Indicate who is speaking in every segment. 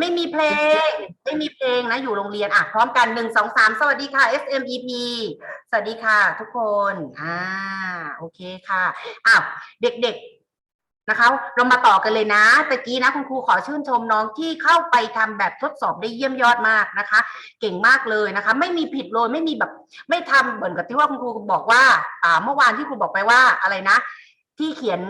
Speaker 1: ไม่มีเพลง ไม่มีเพลงนะ อยู่โรงเรียนอะพร้อมกันหนึ่งสองสามสวัสดีค่ะ SMEP สวัสดีค่ะ ทุกคนอ่าโอเคค่ะอ้าวเด็กๆนะคะ เรามาต่อกันเลยนะตะกี้นะคุณครูขอชื่นชมน้องที่เข้าไปทำแบบทดสอบได้เยี่ยมยอดมากนะคะ เก่งมากเลยนะคะ ไม่มีผิดเลยไม่มีแบบ ไม่ทำเหมือนกับที่ว่าคุณครูบอกว่า อ่า เมื่อวานที่ครูบอกไปว่าอะไรนะ ที่เขียน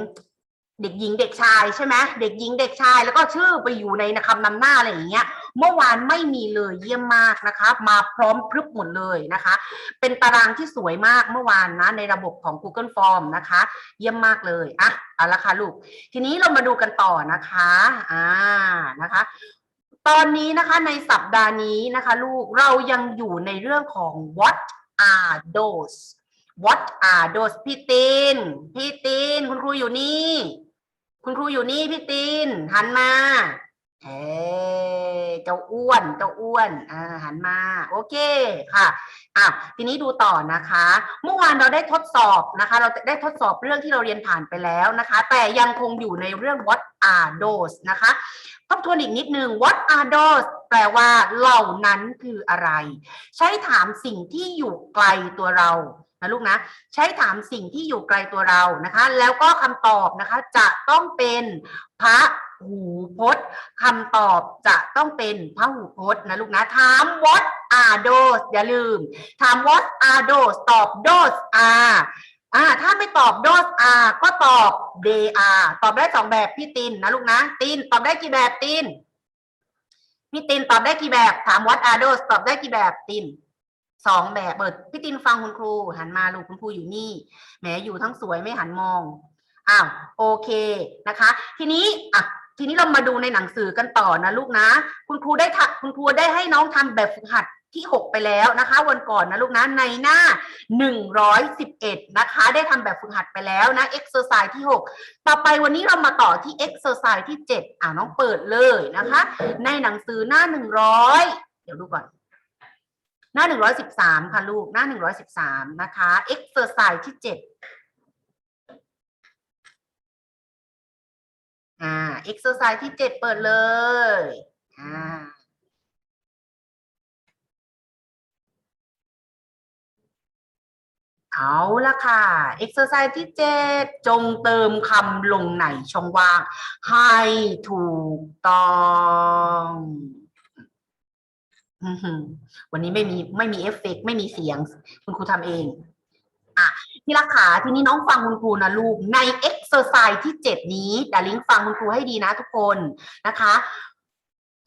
Speaker 1: เด็กหญิงเด็กชายใช่ไหมเด็กหญิงเด็กชาย แล้วก็ชื่อไปอยู่ในคำนำหน้าอะไรอย่างเงี้ย เมื่อวานไม่มีเลยเยี่ยมมากนะคะ มาพร้อมพรึบหมดเลยนะคะ เป็นตารางที่สวยมากเมื่อวานนะ ในระบบของ Google Form นะคะ เยี่ยมมากเลยอะเอาละค่ะลูก ทีนี้เรามาดูกันต่อนะคะอ่านะคะตอนนี้นะคะในสัปดาห์นี้นะคะ ลูกเรายังอยู่ในเรื่องของ what are those what are those พี่ตินพี่ตินคุณครูอยู่นี่ คุณครูอยู่นี่พี่ตินหันมา เอ้เจ้าอ้วนเจ้าอ้วนอ่าหันมา โอเคค่ะอะทีนี้ดูต่อนะคะ เมื่อวานเราได้ทดสอบนะคะ เราได้ทดสอบเรื่องที่เราเรียนผ่านไปแล้วนะคะ แต่ยังคงอยู่ในเรื่อง what are those นะคะทบทวนอีกนิดนึง what are those แปลว่าเหล่านั้นคืออะไร ใช้ถามสิ่งที่อยู่ไกลตัวเรา นะลูกนะใช้ถามสิ่งที่อยู่ไกลตัวเรานะคะ แล้วก็คำตอบนะคะจะต้องเป็นพระหูพจน์คำตอบจะต้องเป็นพระหูพจน์นะลูกนะถาม what are those อย่าลืม ถาม what are those ตอบ those are อ่าถ้าไม่ตอบ those are ก็ตอบ they are ตอบได้สองแบบพี่ตินนะลูกนะตินตอบได้กี่แบบตินพี่ตินตอบได้กี่แบบ ถาม what are those ตอบได้กี่แบบติน สองแบบเปิดพี่ตินฟังคุณครูหันมาลูกคุณครูอยู่นี่แหมอยู่ทั้งสวยไม่หันมองอ้าวโอเคนะคะ ทีนี้อะทีนี้เรามาดูในหนังสือกันต่อนะลูกนะ คุณครูได้ทคุณครูได้ให้น้องทำแบบฝึกหัดที่หกไปแล้วนะคะ วันก่อนนะลูกนะในหน้าหนึ่งร้อยสิบเอ็ดนะคะ ได้ทำแบบฝึกหัดไปแล้วนะ exercise ที่หกต่อไปวันนี้เรามาต่อที่ exercise ที่เจ็ดอ่าน้องเปิดเลยนะคะ ในหนังสือหน้าหนึ่งร้อยเดี๋ยวดูก่อน หน้าหนึ่งร้อยสิบสามค่ะลูก หน้าหนึ่งร้อยสิบสามนะคะ exercise ที่เจ็ดอ่า exercise ที่เจ็ดเปิดเลย อ่าเอาละค่ะ exercise ที่เจ็ดจงเติมคำลงในช่องว่างให้ถูกต้อง วันนี้ไม่มีไม่มีเอฟเฟกต์ไม่มีเสียง คุณครูทำเอง อะที่รักขาทีนี้น้องฟังคุณครูนะลูก ในเอ็กซ์เซอร์ไซส์ที่เจ็ดนี้ดาลิงฟังคุณครูให้ดีนะทุกคนนะคะ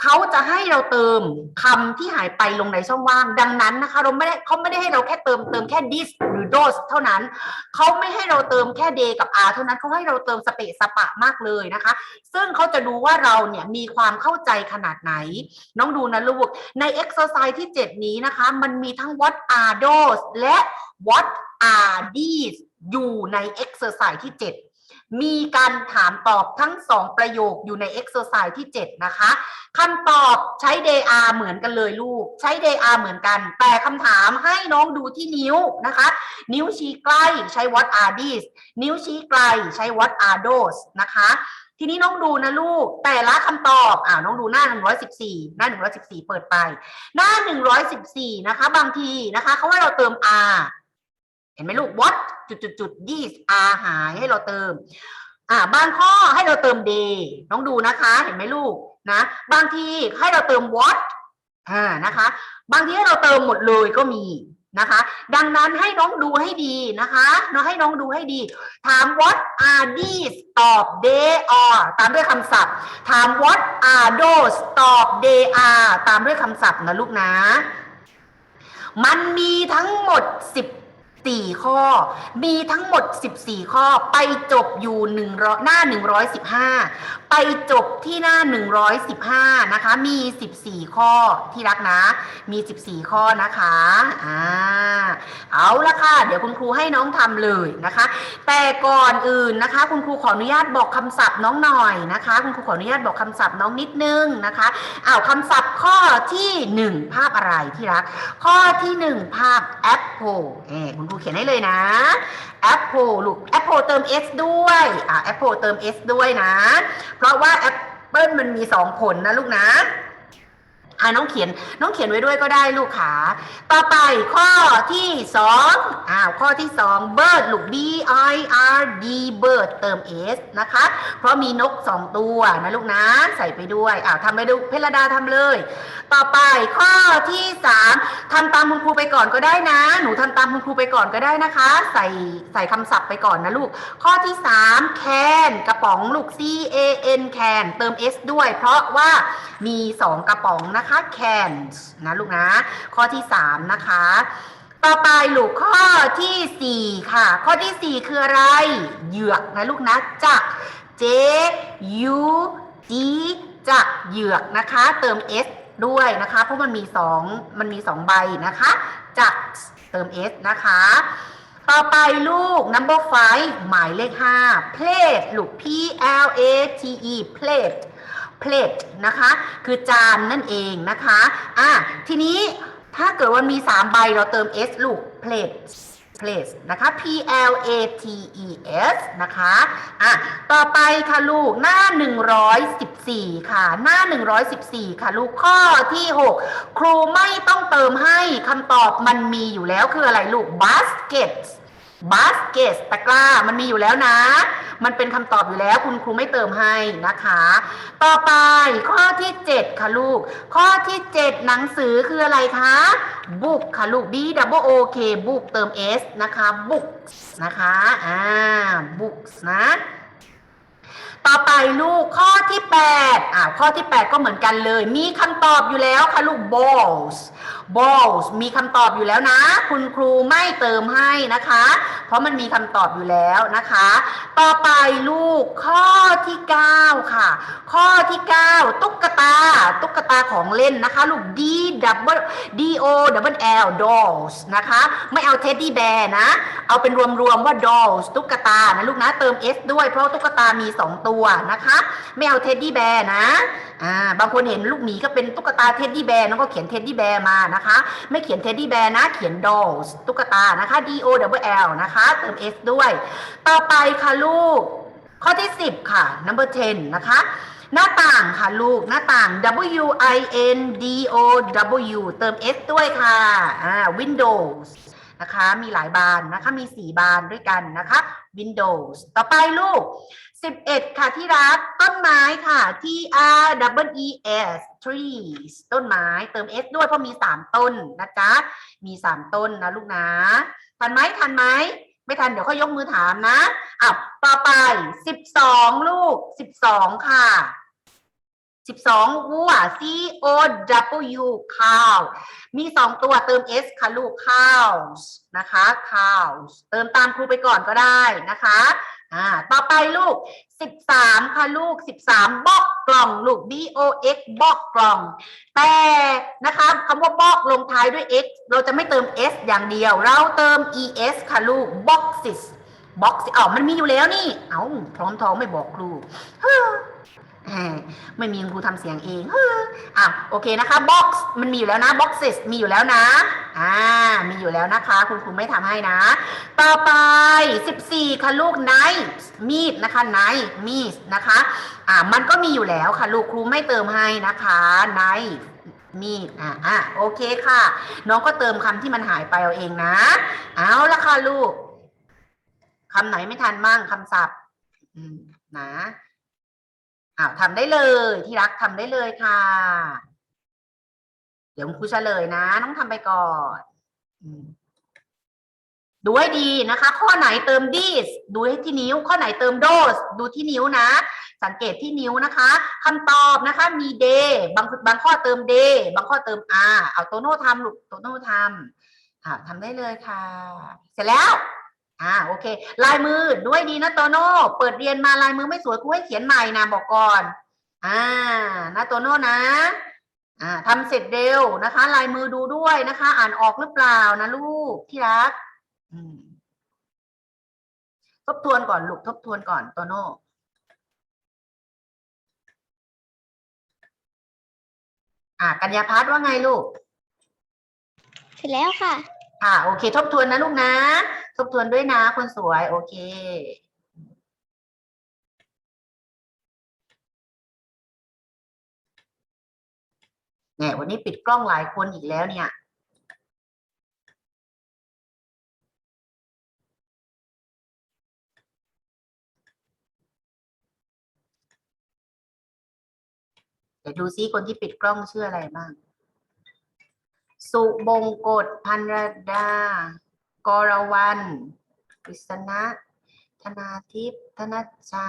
Speaker 1: เขาจะให้เราเติมคำที่หายไปลงในช่องว่าง ดังนั้นนะคะ เราไม่ได้เขาไม่ได้ให้เราแค่เติมเติมแค่ this โดสเท่านั้น เขาไม่ให้เราเติมแค่ day กับ are เท่านั้นเขาให้เราเติมสเปะสปะมากเลยนะคะ ซึ่งเขาจะดูว่าเราเนี่ยมีความเข้าใจขนาดไหน น้องดูนะลูก ใน exercise ที่ 7 นี้นะคะ มันมีทั้ง what are those และ what are these อยู่ใน exercise ที่ 7 มีการถามตอบทั้งสองประโยคอยู่ใน exercise ที่ 7 นะคะคำตอบใช้ they are เหมือนกันเลยลูก ใช้ they are เหมือนกัน แต่คำถามให้น้องดูที่นิ้วนะคะ นิ้วชี้ใกล้ใช้ what are these นิ้วชี้ไกลใช้ what are those นะคะทีนี้น้องดูนะลูกแต่ละคำตอบอ่าน้องดูหน้า 114 หน้า 114 เปิดไป หน้า 114 นะคะ บางทีนะคะเขาให้เราเติม r ห็นไหมลูก what จุดจุดจุด these are หายให้เราเติม อ่า บางข้อให้เราเติม day น้องดูนะคะ เห็นไหมลูกนะ บางทีให้เราเติม what อ่านะคะ บางทีให้เราเติมหมดเลยก็มีนะคะ ดังนั้นให้น้องดูให้ดีนะคะเนาะให้น้องดูให้ดี ถาม what are these ตอบ they are ตามด้วยคำศัพท์ ถาม what are those ตอบ they are ตามด้วยคำศัพท์นะลูกนะ มันมีทั้งหมด 4 ข้อ มีทั้งหมด 14 ข้อ ไปจบอยู่1หน้า 115 ไปจบที่หน้า 115 นะคะ มี 14 ข้อที่รักนะ มี 14 ข้อนะคะ อ่า เอาละค่ะ เดี๋ยวคุณครูให้น้องทำเลยนะคะ แต่ก่อนอื่นนะคะ คุณครูขออนุญาตบอกคำศัพท์น้องหน่อยนะคะ คุณครูขออนุญาตบอกคำศัพท์น้องนิดนึงนะคะอ้าวคำศัพท์ข้อที่หนึ่งภาพอะไรที่รัก ข้อที่หนึ่งภาพ apple เอคุณครูเขียนให้เลยนะ apple ลูก apple เติม s ด้วยอ่า apple เติม s ด้วยนะ เพราะว่า App- เปิ้ลมันมีสองผลนะลูกนะ อ่าน้องเขียนน้องเขียนไว้ด้วยก็ได้ลูกขาต่อไปข้อที่สองอ้าวข้อที่สอง bird ลูก b i r d bird เติม s นะคะ เพราะมีนกสองตัวนะลูกนะใส่ไปด้วยอ้าวทำไปดูเพลดาทำเลย ต่อไปข้อที่สามทำตามคุณครูไปก่อนก็ได้นะ หนูทำตามคุณครูไปก่อนก็ได้นะคะ ใส่ใส่คำศัพท์ไปก่อนนะลูก ข้อที่สาม can กระป๋องลูก c a n can เติม s ด้วย เพราะว่ามีสองกระป๋องนะคะ cans นะลูกนะ ข้อที่สามนะคะ ต่อไปลูกข้อที่สี่ค่ะ ข้อที่สี่คืออะไร เหยือกนะลูกนะจัก J U G จักเหยือกนะคะ เติม S ด้วยนะคะ เพราะมันมีสองมันมีสองใบนะคะ จักเติม S นะคะ ต่อไปลูก number five หมายเลขห้า plate ลูก P L A T E plate plate นะคะ คือจานนั่นเองนะคะอะทีนี้ถ้าเกิดว่ามี 3 ใบเราเติม s ลูก plate place นะคะ p l a t e s นะคะ อะ ต่อไปค่ะลูกหน้า 114 ค่ะ หน้า 114 ค่ะลูกข้อที่ 6 ครูไม่ต้องเติมให้คำตอบมันมีอยู่แล้วคืออะไรลูก basket basket ตะกร้ามันมีอยู่แล้วนะ มันเป็นคำตอบอยู่แล้วคุณครูไม่เติมให้นะคะ ต่อไปข้อที่ 7 ค่ะลูก ข้อที่ 7 หนังสือคืออะไรคะ book ค่ะลูก b double o k book เติม s นะคะ books นะคะอ่า books นะต่อไปลูกข้อที่8อ่าข้อที่ 8 ก็เหมือนกันเลย มีคำตอบอยู่แล้วค่ะลูก balls balls มีคำตอบอยู่แล้วนะ คุณครูไม่เติมให้นะคะ เพราะมันมีคำตอบอยู่แล้วนะคะ ต่อไปลูกข้อที่ 9 ค่ะ ข้อที่ 9 ตุ๊กตา ตุ๊กตาของเล่นนะคะ ลูก D double D O double L dolls นะคะ ไม่เอา teddy bear นะ เอาเป็นรวมๆว่า dolls ตุ๊กตานะลูกนะเติม s ด้วยเพราะตุ๊กตามี 2 ตัวนะคะ ไม่เอา teddy bear นะ อ่า บางคนเห็นลูกหมีก็เป็นตุ๊กตา teddy bear น้องก็เขียน teddy bear มานะคะ ไม่เขียน teddy bear นะ เขียน dolls ตุ๊กตานะคะ D O double L นะคะ เติม s ด้วย ต่อไปค่ะลูก ข้อที่ 10 ค่ะ number 10 นะคะ หน้าต่างค่ะลูก หน้าต่าง W I N D O W เติม S ด้วยค่ะอ่า Windows นะคะ มีหลายบานนะคะ มี 4 บานด้วยกันนะคะ Windows ต่อไปลูก 11 ค่ะที่รักต้นไม้ค่ะ T R W E S trees ต้นไม้เติม S ด้วยเพราะมี 3 ต้นนะจ๊ะ มี 3 ต้นนะลูกนะทันไหมทันไหมไม่ทันเดี๋ยวค่อยยกมือถามนะอะต่อไป 12 ลูก 12 ค่ะ 12วัว C O W ข้าวมี 2 ตัวเติม S ค่ะลูก cows นะคะ cows เติมตามครูไปก่อนก็ได้นะคะอ่าต่อไปลูก 13 ค่ะลูก 13บอกกล่องลูก B O X บอกกล่อง แต่นะคะคำว่าบอกลงท้ายด้วย x เราจะไม่เติม s อย่างเดียว เราเติม es ค่ะลูก boxes box อ๋อมันมีอยู่แล้วนี่ เอ้าพร้อมท้องไม่บอกครูฮ ไม่มีครูทำเสียงเองเฮ้ออะโอเคนะคะ box มันมีอยู่แล้วนะ boxes มีอยู่แล้วนะอ่ามีอยู่แล้วนะคะ คุณครูไม่ทำให้นะ ต่อไป 14 ค่ะลูก knife มีดนะคะ knife มีดนะคะอ่ามันก็มีอยู่แล้วค่ะลูกครูไม่เติมให้นะคะ knife มีดอะอะโอเคค่ะ น้องก็เติมคำที่มันหายไปเอาเองนะ เอาละค่ะลูกคำไหนไม่ทันมั่งคำศัพท์นะ อ้าวทำได้เลยที่รักทำได้เลยค่ะ เดี๋ยวคุณครูเฉลยนะน้องทำไปก่อนดูให้ดีนะคะ ข้อไหนเติม this ดูให้ที่นิ้ว ข้อไหนเติม those ดูที่นิ้วนะ สังเกตที่นิ้วนะคะคำตอบนะคะมี day บางบางข้อเติม day บางข้อเติม r เอาโตโน่ทำลูกโตโน่ทำอ่าทำได้เลยค่ะ เสร็จแล้ว อ่าโอเค ลายมือด้วยดีนะโตโน่เปิดเรียนมาลายมือไม่สวยครูให้เขียนใหม่นะบอกก่อน อ่านะโตโน่นะ อ่าทำเสร็จเร็วนะคะ ลายมือดูด้วยนะคะ อ่านออกหรือเปล่านะลูกที่รักทบทวนก่อนลูกทบทวนก่อนโตโน่อ่ากัญญาพัฒน์ว่าไงลูก
Speaker 2: เสร็จแล้วค่ะ
Speaker 1: อ่าโอเค ทบทวนนะลูกนะ ทบทวนด้วยนะคนสวย โอเคเนี่ยวันนี้ปิดกล้องหลายคนอีกแล้วเนี่ยเดี๋ยวดูซิคนที่ปิดกล้องชื่ออะไรบ้าง สุบงกฎพันรดา กรวันกฤษณะ ธนาทิพย์ธนชชา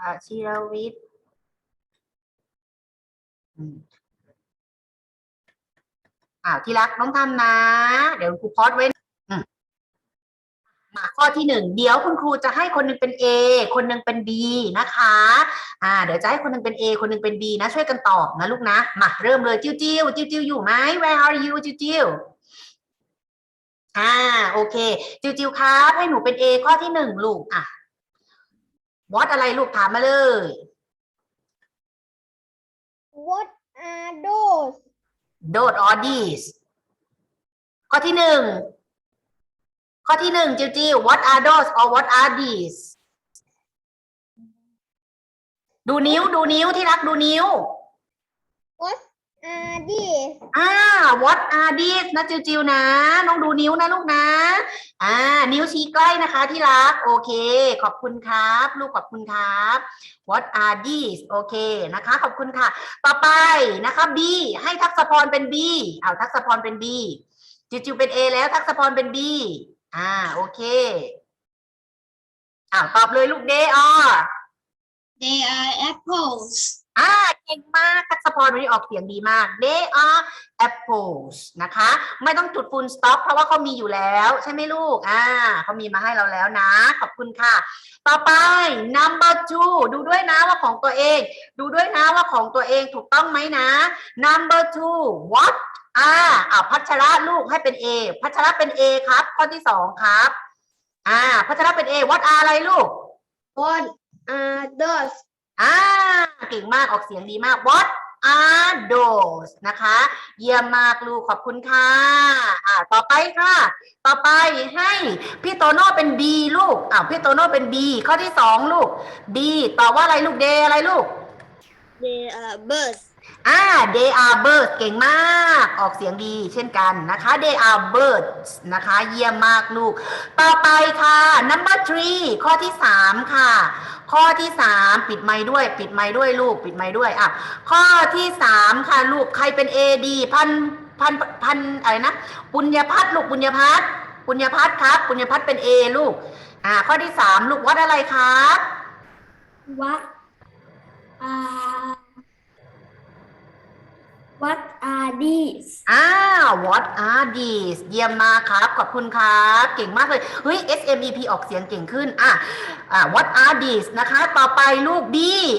Speaker 1: อาชิรวิทย์อ้าวที่รักต้องทำนะ เดี๋ยวครูพอดไว้ ข้อที่หนึ่งเดี๋ยวคุณครูจะให้คนหนึงเป็น A คนหนึงเป็น B นะคะอ่าเดี๋ยวจะให้คนหนึงเป็น A คนหนึงเป็น B นะช่วยกันตอบนะลูกนะมาเริ่มเลยจิ้วจิ้วจิ้วจิ้วอยู่ไหม Where are you จิ้วจิ้วอ่าโอเค จิวจิวครับให้หนูเป็น A ข้อที่หนึ่งลูกอะ what อะไรลูกถามมาเลย
Speaker 2: What are those
Speaker 1: those or these ข้อที่หนึ่ง ข้อที่หนึ่งจิวจิว what are those or what are these ดูนิ้วดูนิ้วที่รักดูนิ้ว
Speaker 2: What are these
Speaker 1: อ่า what are these นะจิวจิวนะ น้องดูนิ้วนะลูกนะ อ่า นิ้วชี้ใกล้นะคะที่รัก โอเค ขอบคุณครับ ลูกขอบคุณครับ what are these โอเคนะคะ ขอบคุณค่ะ ต่อไปนะคะ B ให้ทักษะพรเป็น B เอาทักษะพรเป็น B จิวจิวเป็น A แล้วทักษะพรเป็น B อ่าโอเคอ้าวตอบเลยลูก they are
Speaker 2: They are apples
Speaker 1: อ่าเก่งมากทักษะพรวันนี้ออกเสียงดีมาก they are apples นะคะ ไม่ต้องจุด full stop เพราะว่าเขามีอยู่แล้ว ใช่ไหมลูก อ่าเขามีมาให้เราแล้วนะ ขอบคุณค่ะ ต่อไป number two ดูด้วยนะว่าของตัวเอง ดูด้วยนะว่าของตัวเองถูกต้องไหมนะ number two what are อ่าพัชระลูกให้เป็น A พัชระเป็น A ครับ ข้อที่สองครับ อ่า พัชระเป็น A what are อะไรลูก
Speaker 2: What are those
Speaker 1: อ่าเก่งมากออกเสียงดีมาก what are those นะคะ เยี่ยมมากลูกขอบคุณค่ะ อ่า ต่อไปค่ะ ต่อไปให้พี่โตโน่เป็น B ลูกอ้าวพี่โตโน่เป็น B ข้อที่สองลูก B ตอบว่าอะไรลูก day อะไรลูก
Speaker 2: They are birds
Speaker 1: อ่า they are birds เก่งมาก ออกเสียงดีเช่นกันนะคะ they are birds นะคะ เยี่ยมมากลูก ต่อไปค่ะ number three ข้อที่สามค่ะ ข้อที่สามปิดไม้ด้วย ปิดไม้ด้วยลูก ปิดไม้ด้วยอะข้อที่สามค่ะลูก ใครเป็น A D พันพันพันอะไรนะ ปุญญพัฒน์ลูก ปุญญพัฒน์ปุญญพัฒน์ครับ ปุญญพัฒน์เป็น A ลูก อ่า ข้อที่สามลูกวัดอะไรครับ
Speaker 2: What are What are these
Speaker 1: อ่า what are these เยี่ยมมากครับ ขอบคุณครับ เก่งมากเลย เฮ้ย SMEP ออกเสียงเก่งขึ้น อะอ่า what are these นะคะ ต่อไปลูก B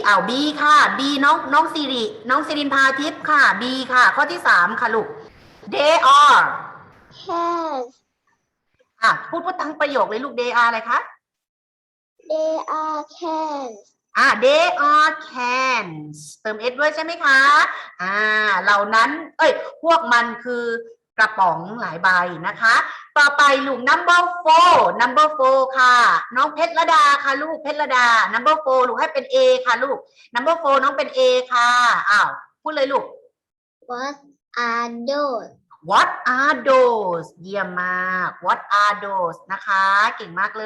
Speaker 1: อ้าว B ค่ะ B น้องน้องสิริ น้องสิรินพาทิพย์ค่ะ B ค่ะ ข้อที่สามค่ะลูก they are
Speaker 2: Cats
Speaker 1: อะพูดพูดทั้งประโยคเลยลูก they are อะไรคะ
Speaker 2: They are cats
Speaker 1: อ่า they are cans เติม s ด้วยใช่ไหมคะ อ่า เหล่านั้น เอ้ย พวกมันคือกระป๋องหลายใบนะคะ ต่อไปลูก number four number four ค่ะ น้องเพชรดาค่ะลูกเพชรดา number four ลูกให้เป็น A ค่ะลูก number four น้องเป็น A ค่ะ อ้าว พูดเลยลูก
Speaker 2: What are those
Speaker 1: What are those เยี่ยมมาก What are those นะคะ เก่งมากเล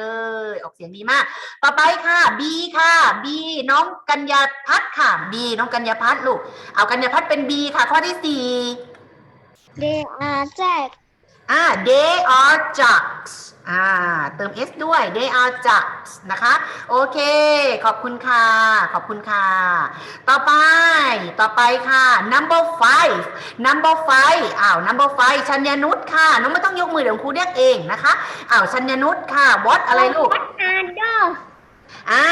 Speaker 1: ย ออกเสียงดีมาก ต่อไปค่ะ B ค่ะ B น้องกัญญาพัฒน์ค่ะ B น้องกัญญาพัฒน์ลูก เอากัญญาพัฒน์เป็น B ค่ะ ข้อที่สี่
Speaker 2: They are Jack
Speaker 1: อ่า they are jocks อ่า เติม s ด้วย they are jocks นะคะ โอเค ขอบคุณค่ะ ขอบคุณค่ะ ต่อไป ต่อไปค่ะ number five number five อ้าว number five ชัญญนุชค่ะ น้องไม่ต้องยกมือเดี๋ยวครูเรียกเองนะคะ อ้าว ชัญญนุชค่ะ what อะไรลูก
Speaker 2: What are those
Speaker 1: อ่า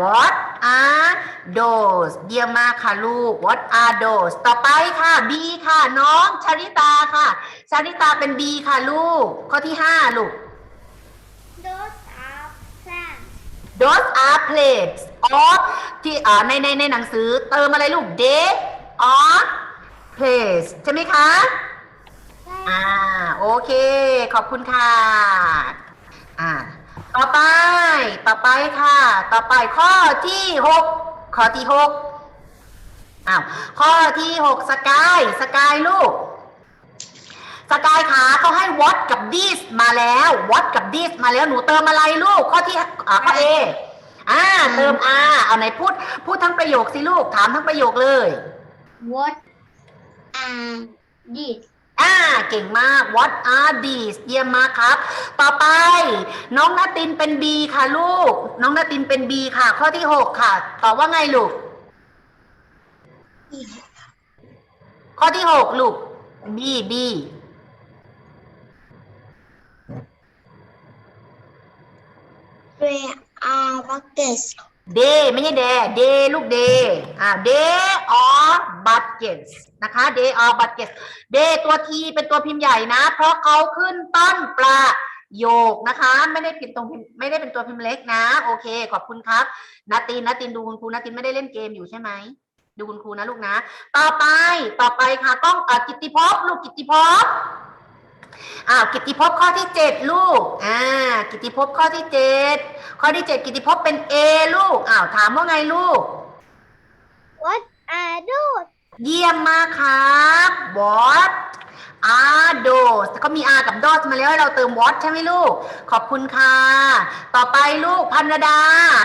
Speaker 1: what are those เยี่ยมมากค่ะลูก what are those ต่อไปค่ะ B ค่ะน้องชาริตาค่ะชาริตาเป็น B ค่ะลูก ข้อที่ห้าลูก
Speaker 2: Those are plants
Speaker 1: those are plates of ที่อ่าในในในหนังสือเติมอะไรลูก they are plates ใช่ไหมคะอ่าโอเค ขอบคุณค่ะอ่า ต่อไป ต่อไปค่ะ ต่อไปข้อที่หกข้อที่หกอ้าวข้อที่หกสกายสกายลูกสกายขาเขาให้ what กับ this มาแล้ว what กับ this มาแล้วหนูเติมอะไรลูก ข้อที่อ่าข้อ A อ่าเติม R เอาไหนพูด พูดทั้งประโยคสิลูกถามทั้งประโยคเลย
Speaker 2: What are these
Speaker 1: อ่าเก่งมาก what are these เยี่ยมมากครับ ต่อไป น้องนาตินเป็น B ค่ะลูก น้องนาตินเป็น B ค่ะ ข้อที่หกค่ะ ตอบว่าไงลูก ข้อที่หกลูก B B
Speaker 2: Where are buckets
Speaker 1: เดไม่ใช่แดเดลูกเดอ่า they are buckets นะคะ they are buckets เดตัวทีเป็นตัวพิมพ์ใหญ่นะ เพราะเขาขึ้นต้นประโยคนะคะ ไม่ได้เป็นตรงพิมไม่ได้เป็นตัวพิมพ์เล็กนะ โอเค ขอบคุณครับนาตินนาตินดูคุณครูนาตินไม่ได้เล่นเกมอยู่ใช่ไหมดูคุณครูนะลูกนะ ต่อไปต่อไปค่ะกล้องอกิติภพลูกกิติภพอ้าวกิติภพข้อที่เจ็ดลูกอ่ากิติภพข้อที่เจ็ดข้อที่เจ็ดกิตติภพเป็น A ลูกอ้าวถามว่าไงลูก
Speaker 2: What are those
Speaker 1: เยี่ยมมากครับ what are those เขามี r กับ dot มาแล้วให้เราเติม what ใช่ไหมลูก ขอบคุณค่ะ ต่อไปลูกพันดา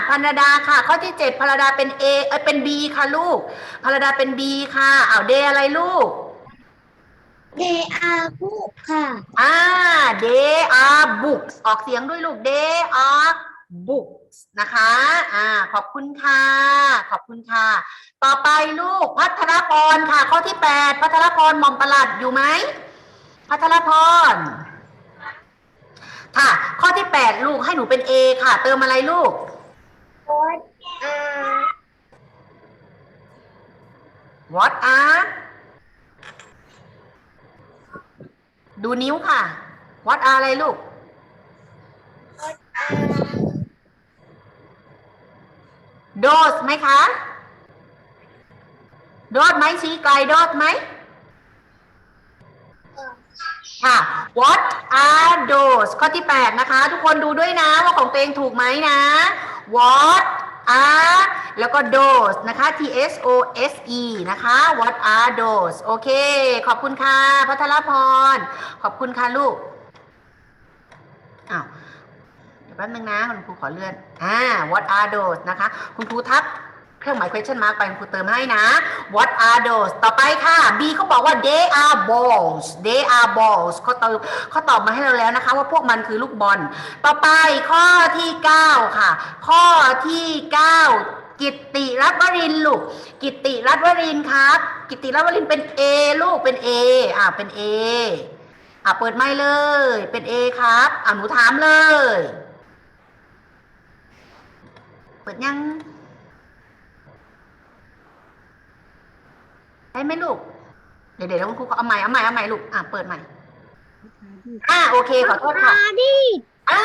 Speaker 1: พันดาค่ะ ข้อที่ 7พันดาเป็น A เอ้ยเป็น B ค่ะลูกพันดาเป็น B ค่ะอ้าว day อะไรลูก
Speaker 2: They are books ค่ะ
Speaker 1: อ่า they are books ออกเสียงด้วยลูก they are books นะคะ อ่า ขอบคุณค่ะ ขอบคุณค่ะ ต่อไปลูกพัทรพรค่ะ ข้อที่แปดพัทรพรหม่อมประหลัดอยู่ไหม พัทรพร ค่ะ ข้อที่แปดลูกให้หนูเป็น A ค่ะ เติมอะไรลูก
Speaker 2: What are
Speaker 1: what are ดูนิ้วค่ะ what are อะไรลูก
Speaker 2: What are
Speaker 1: those ไหมคะ those ไหมชี้ไกล those ไหมค่ะ what are those ข้อที่ 8 นะคะ ทุกคนดูด้วยนะว่าของตัวเองถูกไหมนะ what are แล้วก็ those นะคะ t s o s e นะคะ what are those โอเค ขอบคุณค่ะพัทรพร ขอบคุณค่ะลูก อ้าว เดี๋ยวแป๊บนึงนะคุณครูขอเลื่อนอ่า what are those นะคะ คุณครูทับเครื่องหมาย question mark ไปคุณครูเติมให้นะ what are those ต่อไปค่ะ B เขาบอกว่า they are balls they are balls เขาเติมเขาตอบมาให้เราแล้วนะคะ ว่าพวกมันคือลูกบอล ต่อไปข้อที่ 9 ค่ะ ข้อที่ 9กิติรัตน์วรินลูก กิติรัตน์วรินครับ กิติรัตน์วรินเป็น A ลูกเป็น A อ่าเป็น A อ่าเปิดไมค์เลย เป็น A ครับ อ่าหนูถามเลย เปิดยังได้ไหมลูก เดี๋ยวเดี๋ยวคุณครูเอาใหม่เอาใหม่เอาใหม่ลูก อะเปิดใหม่ อ่าโอเคขอโทษค่ะ
Speaker 2: are these
Speaker 1: อ่า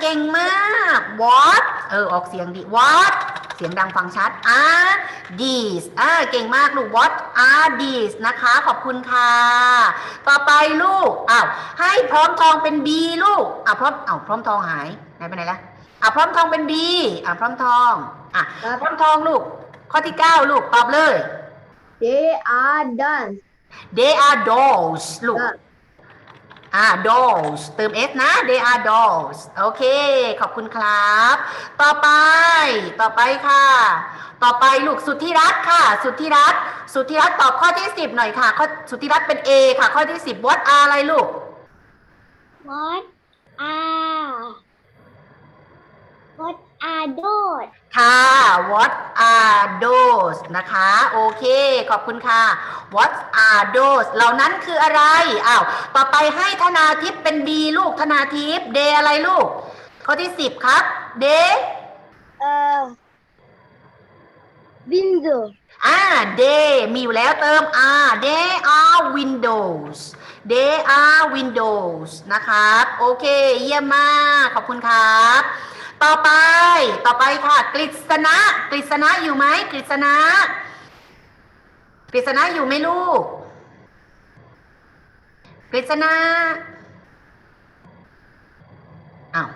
Speaker 1: เก่งมาก what เออออกเสียงดี what เสียงดังฟังชัด อ่า these อ่าเก่งมากลูก what are these นะคะ ขอบคุณค่ะ ต่อไปลูกอ้าวให้พร้อมทองเป็น B ลูกอะพร้อมอ้าวพร้อมทองหายหายไปไหนละ อะพร้อมทองเป็น B อะพร้อมทองอะพร้อมทองลูก ข้อที่ 9 ลูกตอบเลย
Speaker 2: They are done
Speaker 1: they are dolls ลูก อ่า dolls เติม s นะ they are dolls โอเค ขอบคุณครับ ต่อไป ต่อไปค่ะ ต่อไปลูกสุทธิรัตน์ค่ะ สุทธิรัตน์สุทธิรัตน์ตอบข้อที่ 10 หน่อยค่ะข้อสุทธิรัตน์เป็น A ค่ะ ข้อที่ 10 what are อะไรลูก
Speaker 2: What are What are those
Speaker 1: ค่ะ what are those นะคะ โอเค ขอบคุณค่ะ what are those เหล่านั้นคืออะไร อ้าว ต่อไปให้ธนาทิพย์เป็น B ลูกธนาทิพย์ day อะไรลูก ข้อที่10ครับ day
Speaker 2: เอ่อ window
Speaker 1: อ่า they มีอยู่แล้วเติม are they are windows they are windows นะครับ โอเค เยี่ยมมาก ขอบคุณครับ ต่อไป ต่อไปค่ะ กฤษณะ กฤษณะอยู่ไหมกฤษณะ กฤษณะอยู่ไหมลูก กฤษณะอ้าว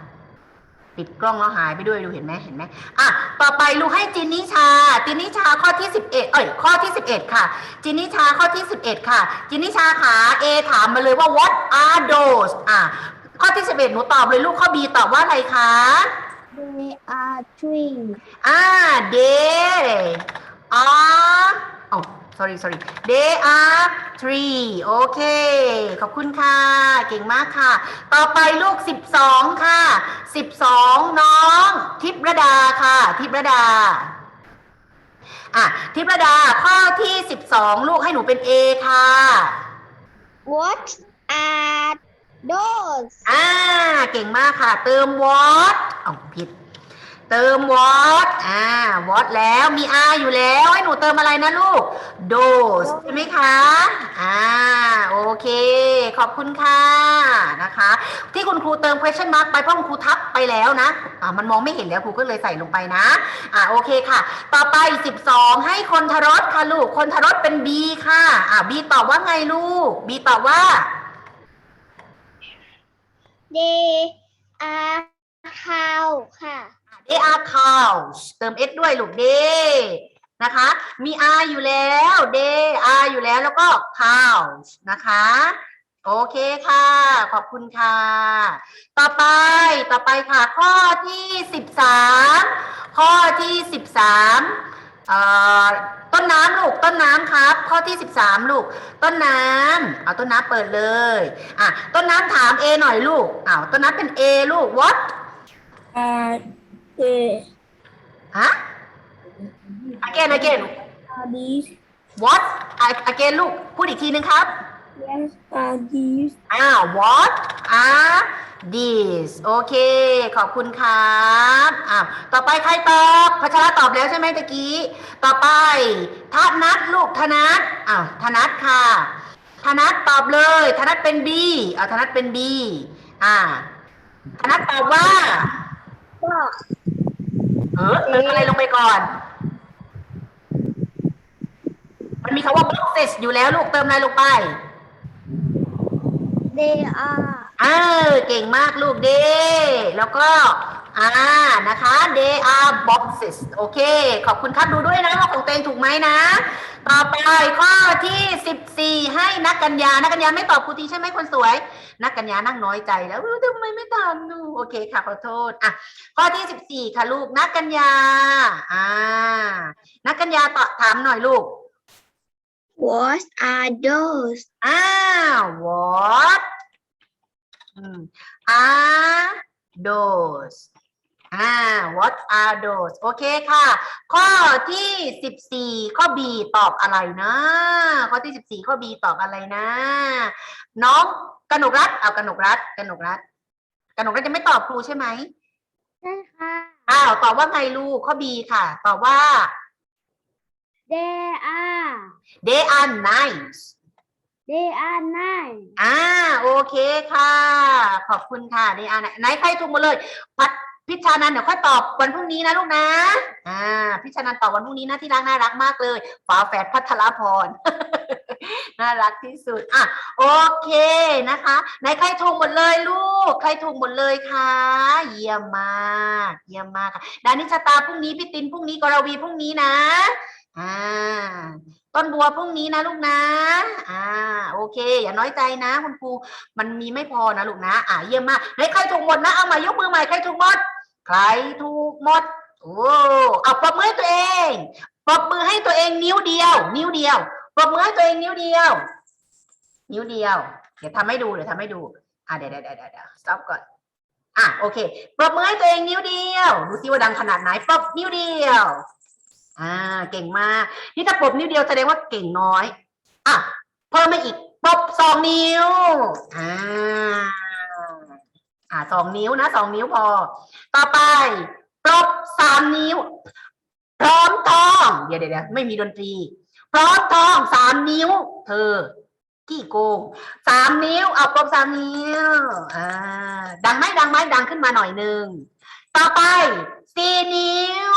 Speaker 1: ปิดกล้องแล้วหายไปด้วยดูเห็นไหมเห็นไหมอะต่อไปลูกให้จินนิชา จินนิชาข้อที่สิบเอ็ดเอ้ยข้อที่สิบเอ็ดค่ะ จินนิชาข้อที่สิบเอ็ดค่ะ จินนิชาขาเอถามมาเลยว่า what are those อะข้อที่สิบเอ็ดหนูตอบเลยลูกข้อ B ตอบว่าอะไรคะ
Speaker 2: are twins.
Speaker 1: อ่า they are อ๋อ sorry sorry they are three โอเค ขอบคุณค่ะ เก่งมากค่ะ ต่อไปลูก 12 ค่ะ 12 น้อง ทิพรดาค่ะ ทิพรดา อะ ทิพรดา ข้อที่ 12 ลูกให้หนูเป็น A ค่ะ
Speaker 2: What are those?
Speaker 1: อ่า เก่งมากค่ะ เติม what เอ้าผิด เติม what อ่า what แล้วมี r อยู่แล้วให้หนูเติมอะไรนะลูก those ใช่ไหมคะ อ่า โอเค ขอบคุณค่ะนะคะ ที่คุณครูเติม question mark ไปเพราะคุณครูทับไปแล้วนะ อ่า มันมองไม่เห็นแล้วครูก็เลยใส่ลงไปนะ อ่า โอเคค่ะ ต่อไป 12 ให้คนทรสค่ะลูก คนทรสเป็น B ค่ะ อ่า B ตอบว่าไงลูก B ตอบว่า
Speaker 2: They are cow ค่ะ
Speaker 1: they are cows เติม s ด้วยลูก they นะคะ มี r อยู่แล้ว they are อยู่แล้วแล้วก็ cows นะคะ โอเคค่ะ ขอบคุณค่ะ ต่อไปต่อไปค่ะ ข้อที่สิบสามข้อที่สิบสามเอ่อต้นน้ำลูกต้นน้ำครับ ข้อที่สิบสามลูก ต้นน้ำเอาต้นน้ำเปิดเลยอะต้นน้ำถาม A หน่อยลูกอ้าวต้นน้ำเป็น A ลูก what
Speaker 2: Are they
Speaker 1: ฮะ again again
Speaker 2: are these?
Speaker 1: what again ลูกพูดอีกทีนึงครับ
Speaker 2: Yes, are these?
Speaker 1: อ้าว what are these โอเค ขอบคุณครับอ้าวต่อไปใครตอบพัชระตอบแล้วใช่ไหมตะกี้ ต่อไปธนัทลูกธนัทอ้าวธนัทค่ะธนัทตอบเลยธนัทเป็น B เอาธนัทเป็น B อ่าธนัทตอบว่า
Speaker 2: Box.
Speaker 1: เออเติมอะไรลงไปก่อน มันมีคำว่า boxes อยู่แล้วลูกเติมอะไรลงไป
Speaker 2: They are
Speaker 1: เออเก่งมากลูกเดแล้วก็ อ่านะคะ they are boxes โอเค ขอบคุณครับดูด้วยนะว่าของเตงถูกไหมนะ ต่อไปข้อที่ 14 ให้นักกัญญา นักกัญญาไม่ตอบครูทีใช่ไหมคนสวย นักกัญญานั่งน้อยใจแล้วเออทำไมไม่ตามดูโอเคค่ะขอโทษอะข้อที่ 14 ค่ะลูกนักกัญญาอ่านักกัญญาตอบถามหน่อยลูก
Speaker 2: What are those?
Speaker 1: อ้าว what อืม are those อ่า what are those โอเคค่ะ ข้อที่สิบสี่ข้อ B ตอบอะไรนะ ข้อที่สิบสี่ข้อ B ตอบอะไรนะ น้องกนกรัฐเอากนกรัฐกนกรัฐกนกรัฐจะไม่ตอบครูใช่ไหม
Speaker 2: ใช่ค่ะ
Speaker 1: อ้าวตอบว่าไงลูกข้อ B ค่ะ ตอบว่า
Speaker 2: They are
Speaker 1: they are nice
Speaker 2: They are nine
Speaker 1: อ่าโอเคค่ะ ขอบคุณค่ะนี่อ่าไหนใครถูกหมดเลยพัด พิชานันเดี๋ยวค่อยตอบวันพรุ่งนี้นะลูกนะ อ่า พิชานันตอบวันพรุ่งนี้นะที่รักน่ารักมากเลยฝาแฝดพัทรพร น่ารักที่สุด อะ โอเคนะคะไหนใครถูกหมดเลยลูก ใครถูกหมดเลยค่ะเยี่ยมมาก เยี่ยมมากค่ะดานิชตาพรุ่งนี้พี่ตินพรุ่งนี้กรวีพรุ่งนี้นะ อ่า ต้นบัวพรุ่งนี้นะลูกนะ อ่า โอเค อย่าน้อยใจนะ คุณครู มันมีไม่พอนะลูกนะ อ่าเยี่ยมมากไหนใครถูกหมดนะ เอามายกมือใหม่ ใครถูกหมด ใครถูกหมด โอ้เอาปรบมือตัวเองปรบมือให้ตัวเองนิ้วเดียว นิ้วเดียวปรบมือให้ตัวเองนิ้วเดียว นิ้วเดียว เดี๋ยวทำให้ดูเดี๋ยวทำให้ดูอ่าเดี๋ยวเดี๋ยวเดี๋ยวเดี๋ยว stop ก่อนอะโอเคปรบมือให้ตัวเองนิ้วเดียวดูซิว่าดังขนาดไหนปรบนิ้วเดียวอ่าเก่งมากนี่ถ้าปรบนิ้วเดียวแสดงว่าเก่งน้อยอะเพิ่มมาอีกปรบสองนิ้วอ่า อ่าสองนิ้วนะสองนิ้วพอ ต่อไปปรบสามนิ้ว พร้อมทอง เดี๋ยวเดี๋ยวไม่มีดนตรี พร้อมทองสามนิ้ว เธอ กี่โกงสามนิ้ว เอาปรบสามนิ้วอ่าดังไหมดังไหมดังขึ้นมาหน่อยหนึ่งต่อไปสี่นิ้ว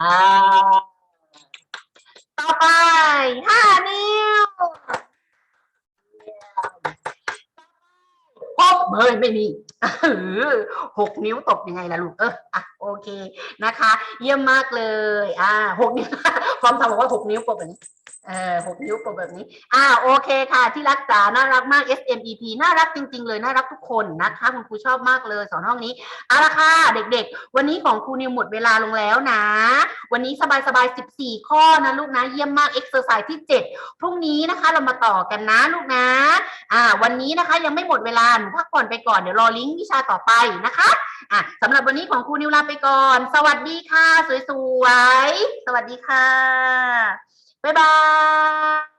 Speaker 1: อ่าต่อไปห้านิ้ว บเฮ้ยไม่มีหกนิ้วตบยังไงล่ะลูกเอออะโอเคนะคะ เยี่ยมมากเลย อ่าหกนิ้วความทำบอกว่าหกนิ้วปบแบบนี้ เออหกนิ้วปบแบบนี้ อ่าโอเคค่ะ ที่รักจ๋าน่ารักมาก SMEP น่ารักจริง ๆ เลย น่ารักทุกคนนะคะคุณครูชอบมากเลยสอนห้องนี้เอาละค่ะเด็กๆ วันนี้ของครูนิวหมดเวลาลงแล้วนะ วันนี้สบายๆ 14 ข้อนะลูกนะเยี่ยมมากเอ็กซ์เซอร์ไซส์ที่ 7 พรุ่งนี้นะคะเรามาต่อกันนะลูกนะ อ่า วันนี้นะคะยังไม่หมดเวลาหนูพักผ่อนไปก่อนเดี๋ยวรอลิงก์วิชาต่อไปนะคะอะสำหรับวันนี้ของครูนิวลาไปก่อน สวัสดีค่ะ สวยๆสวัสดีค่ะ บ๊ายบาย